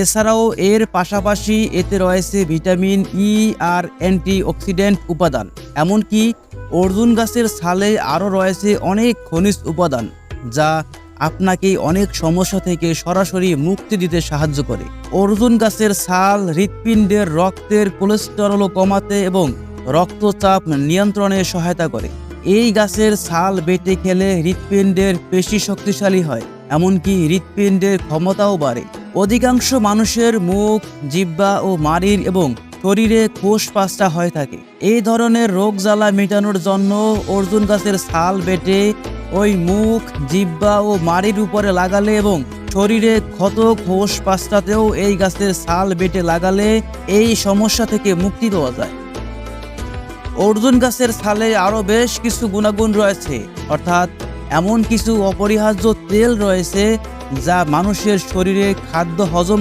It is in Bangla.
এছাড়াও এর পাশাপাশি এতে রয়েছে ভিটামিন ই আর অ্যান্টিঅক্সিডেন্ট উপাদান, এমনকি অর্জুন গাছের ছালে আরও রয়েছে অনেক খনিজ উপাদান, যা আপনাকে অনেক সমস্যা থেকে সরাসরি মুক্তি দিতে সাহায্য করে। অর্জুন গাছের ছাল হৃৎপিণ্ডের রক্তের কোলেস্টেরল কমাতে এবং রক্তচাপ নিয়ন্ত্রণে সহায়তা করে। এই গাছের ছাল বেটে খেলে হৃৎপিণ্ডের পেশি শক্তিশালী হয়, এমনকি হৃৎপিণ্ডের ক্ষমতাও বাড়ে। অধিকাংশ মানুষের মুখ জিব্বা ও মারির এবং শরীরে কোষ পাঁচটা হয়ে থাকে। এই ধরনের রোগ জ্বালা মেটানোর জন্য অর্জুন গাছের ছাল বেটে ওই মুখ জিব্বা ও মারির উপরে লাগালে এবং শরীরে ক্ষত কোষ পাঁচটাতেও এই গাছের ছাল বেটে লাগালে এই সমস্যা থেকে মুক্তি পাওয়া যায়। অর্জুন গাছের ছালে আরও বেশ কিছু গুণাগুণ রয়েছে। অর্থাৎ এমন কিছু অপরিহার্য তেল রয়েছে যা মানুষের শরীরে খাদ্য হজম